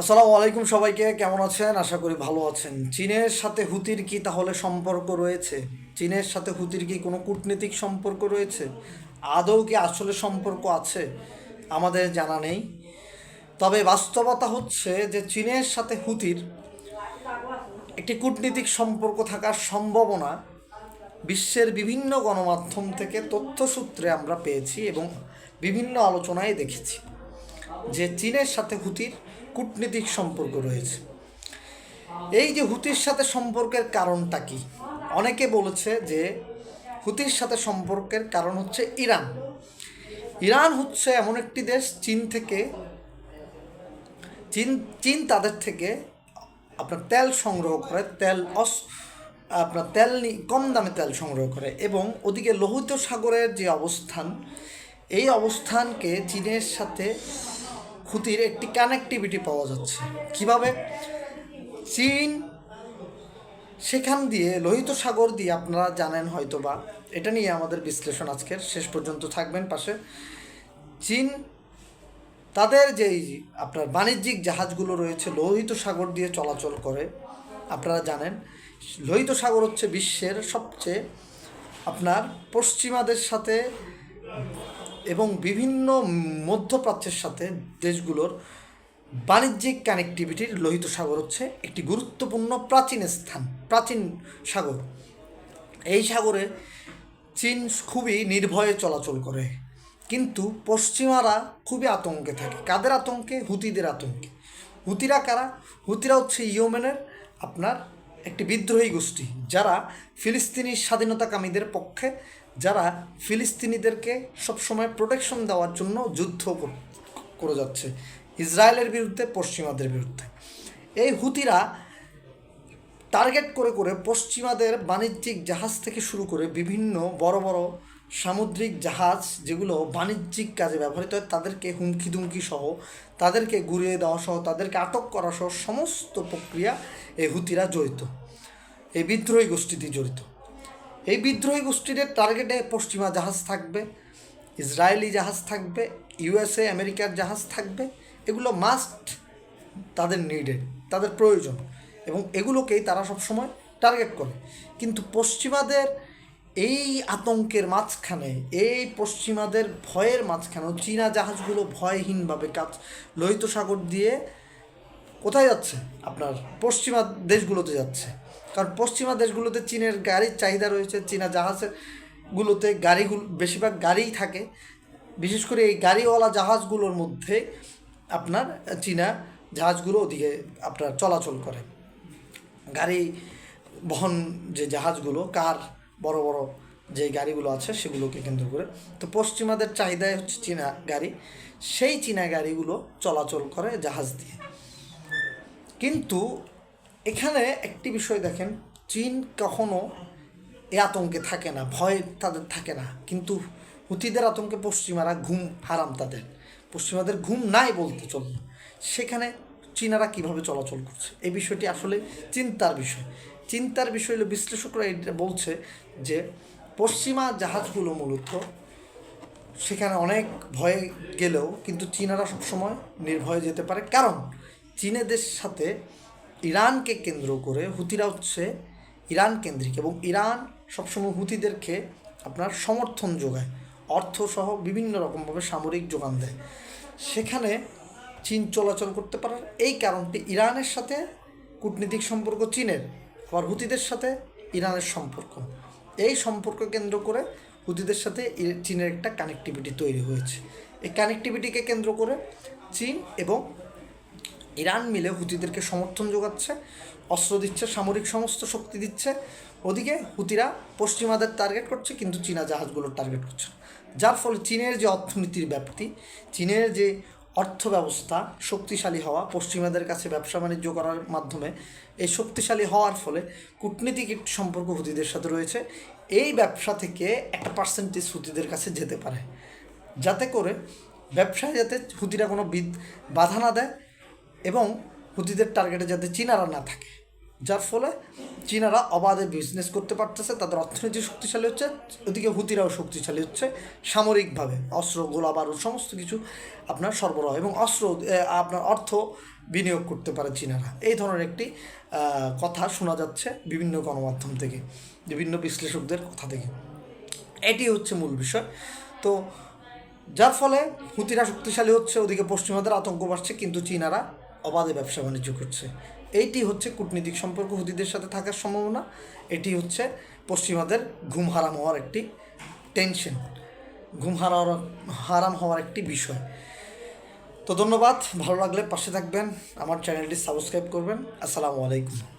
আসসালামু আলাইকুম সবাইকে, কেমন আছেন? আশা করি ভালো আছেন। চীনের সাথে হুতির কি তাহলে সম্পর্ক রয়েছে? চীনের সাথে হুতির কি কোনো কূটনীতিক সম্পর্ক রয়েছে? আদৌ কি আসলে সম্পর্ক আছে? আমাদের জানা নেই। তবে বাস্তবতা হচ্ছে যে চীনের সাথে হুতির একটি কূটনীতিক সম্পর্ক থাকার সম্ভাবনা বিশ্বের বিভিন্ন গণমাধ্যম থেকে তথ্যসূত্রে আমরা পেয়েছি এবং বিভিন্ন আলোচনায় দেখেছি যে চীনের সাথে হুতির কূটনীতিক সম্পর্ক রয়েছে। এই যে হুতির সাথে সম্পর্কের কারণটা কি? অনেকে বলেছে যে হুতির সাথে সম্পর্কের কারণ হচ্ছে ইরান। ইরান হচ্ছে এমন একটি দেশ, চীন থেকে, চীন চীন তাদের থেকে আপনার তেল সংগ্রহ করে, তেল অস, আপনার তেল কম দামে তেল সংগ্রহ করে এবং ওদিকে লোহিত সাগরের যে অবস্থান, এই অবস্থানকে চীনের সাথে হুতির একটি কানেক্টিভিটি পাওয়া যাচ্ছে। কীভাবে? চীন সেখান দিয়ে লোহিত সাগর দিয়ে আপনারা জানেন হয়তো বা এটা নিয়ে আমাদের বিশ্লেষণ আজকের। শেষ পর্যন্ত থাকবেন পাশে। চীন তাদের যেই আপনার বাণিজ্যিক জাহাজগুলো রয়েছে, লোহিত সাগর দিয়ে চলাচল করে, আপনারা জানেন। লোহিত সাগর হচ্ছে বিশ্বের সবচেয়ে আপনার পশ্চিমাদের সাথে এবং বিভিন্ন মধ্যপ্রাচ্যের সাথে দেশগুলোর বাণিজ্যিক কানেক্টিভিটির লোহিত সাগর হচ্ছে একটি গুরুত্বপূর্ণ প্রাচীন স্থান, প্রাচীন সাগর। এই সাগরে চীন খুবই নির্ভয়ে চলাচল করে, কিন্তু পশ্চিমারা খুবই আতঙ্কে থাকে। কাদের আতঙ্কে? হুতিদের আতঙ্কে। হুতিরা কারা? হুতিরা হচ্ছে ইয়েমেনের আপনার একটি বিদ্রোহী গোষ্ঠী যারা ফিলিস্তিনি স্বাধীনতাকামীদের পক্ষে, যারা ফিলিস্তিনিদেরকে সবসময় প্রোটেকশন দেওয়ার জন্য যুদ্ধ করে যাচ্ছে ইসরায়েলের বিরুদ্ধে, পশ্চিমাদের বিরুদ্ধে। এই হুতিরা টার্গেট করে করে পশ্চিমাদের বাণিজ্যিক জাহাজ থেকে শুরু করে বিভিন্ন বড় বড় সামুদ্রিক জাহাজ যেগুলো বাণিজ্যিক কাজে ব্যবহৃত হয়, তাদেরকে হুমকি দুমকি সহ, তাদেরকে ঘুরিয়ে দেওয়া সহ, তাদেরকে আটক করা সহ সমস্ত প্রক্রিয়া এই হুতিরা জড়িত। এই বিদ্রোহী গোষ্ঠীটি জড়িত। এই বিদ্রোহী গোষ্ঠীর টার্গেটে পশ্চিমা জাহাজ থাকবে, ইসরায়েলি জাহাজ থাকবে, ইউএসএ, আমেরিকার জাহাজ থাকবে। এগুলো মাস্ট তাদের নিডেড তাদের প্রয়োজন এবং এগুলোকেই তারা সবসময় টার্গেট করে। কিন্তু পশ্চিমাদের এই আতঙ্কের মাঝখানে, এই পশ্চিমাদের ভয়ের মাঝখানেও চীনা জাহাজগুলো ভয়হীনভাবে কাজ লোহিত সাগর দিয়ে কোথায় যাচ্ছে? আপনার পশ্চিমা দেশগুলোতে যাচ্ছে। কারণ পশ্চিমা দেশগুলোতে চীনের গাড়ির চাহিদা রয়েছে, চীনা জাহাজের গুলোতে গাড়িগুলো, বেশিরভাগ গাড়িই থাকে। বিশেষ করে এই গাড়িওয়ালা জাহাজগুলোর মধ্যে আপনার চীনা জাহাজগুলো ওদিকে আপনার চলাচল করে। গাড়ি বহন যে জাহাজগুলো, কার বড় বড় যে গাড়িগুলো আছে সেগুলোকে কেন্দ্র করে। তো পশ্চিমাদের চাহিদাই হচ্ছে চীনা গাড়ি। সেই চীনা গাড়িগুলো চলাচল করে জাহাজ দিয়ে। কিন্তু এখানে একটি বিষয় দেখেন, চীন কখনো এ আতঙ্কে থাকে না, ভয় তাদের থাকে না। কিন্তু হুতিদের আতঙ্কে পশ্চিমারা ঘুম হারাম তাদের। পশ্চিমাদের ঘুম নাই বলতে চলল সেখানে চীনারা কীভাবে চলাচল করছে? এই বিষয়টি আসলে চিন্তার বিষয়। চিন্তার বিষয় হলো বিশ্লেষকরা এটা বলছে যে পশ্চিমা জাহাজগুলো মূলত সেখানে অনেক ভয়ে গেলেও কিন্তু চীনারা সবসময় নির্ভয়ে যেতে পারে। কারণ চীনেদের সাথে ইরানকে কেন্দ্র করে হুতিরা হচ্ছে ইরান কেন্দ্রিক এবং ইরান সবসময় হুতিদেরকে আপনার সমর্থন যোগায়, অর্থসহ বিভিন্ন রকমভাবে সামরিক যোগান দেয়। সেখানে চীন চলাচল করতে পারার এই কারণটি ইরানের সাথে কূটনীতিক সম্পর্ক চীনের। হুতিদের সাথে ইরানের সম্পর্ক। এই সম্পর্ক কেন্দ্র করে হুতিদের সাথে চীনের একটা কানেক্টিভিটি তৈরি হয়েছে। এই কানেক্টিভিটিকে কেন্দ্র করে চীন এবং ইরান মিলে হুতিদেরকে সমর্থন যোগাচ্ছে, অস্ত্র দিচ্ছে, সামরিক সমস্ত শক্তি দিচ্ছে। ওদিকে হুতিরা পশ্চিমাদের টার্গেট করছে, কিন্তু চীনা জাহাজগুলোর টার্গেট করছে যার ফলে চীনের যে অর্থনীতির ব্যাপ্তি, চীনের যে অর্থ ব্যবস্থা শক্তিশালী হওয়া, পশ্চিমাদের কাছে ব্যবসা বাণিজ্য করার মাধ্যমে এই শক্তিশালী হওয়ার ফলে কূটনীতিক সম্পর্ক হুতিদের সাথে রয়েছে। এই ব্যবসা থেকে একটা পার্সেন্টেজ হুতিদের কাছে যেতে পারে। যাতে করে ব্যবসায় যাতে হুতিরা কোনো বাধা না দেয় এবং হুতিদের টার্গেটে যাতে চিনারা না থাকে। যার ফলে চীনারা অবাধে বিজনেস করতে পারতেছে, তাদের অর্থনীতি শক্তিশালী হচ্ছে, ওদিকে হুতিরাও শক্তিশালী হচ্ছে সামরিকভাবে। অস্ত্র, গোলা, বারুদ, সমস্ত কিছু আপনার সরবরাহ এবং অস্ত্র আপনার অর্থ বিনিয়োগ করতে পারে চীনারা। এই ধরনের একটি কথা শোনা যাচ্ছে বিভিন্ন গণমাধ্যম থেকে, বিভিন্ন বিশ্লেষকদের কথা থেকে। এটি হচ্ছে মূল বিষয়। তো যার ফলে হুতিরা শক্তিশালী হচ্ছে, ওদিকে পশ্চিমাদের আতঙ্ক বাড়ছে, কিন্তু চীনারা অবাধে ব্যবসা বাণিজ্য করছে। এইটি হচ্ছে কূটনীতিক সম্পর্ক হুদিদের সাথে থাকার সম্ভাবনা। এটি হচ্ছে পশ্চিমাদের ঘুম হারাম হওয়ার একটি টেনশন ঘুম হারার হারাম হওয়ার একটি বিষয়। তো ধন্যবাদ, ভালো লাগলে পাশে থাকবেন, আমার চ্যানেলটি সাবস্ক্রাইব করবেন। আসসালামু আলাইকুম।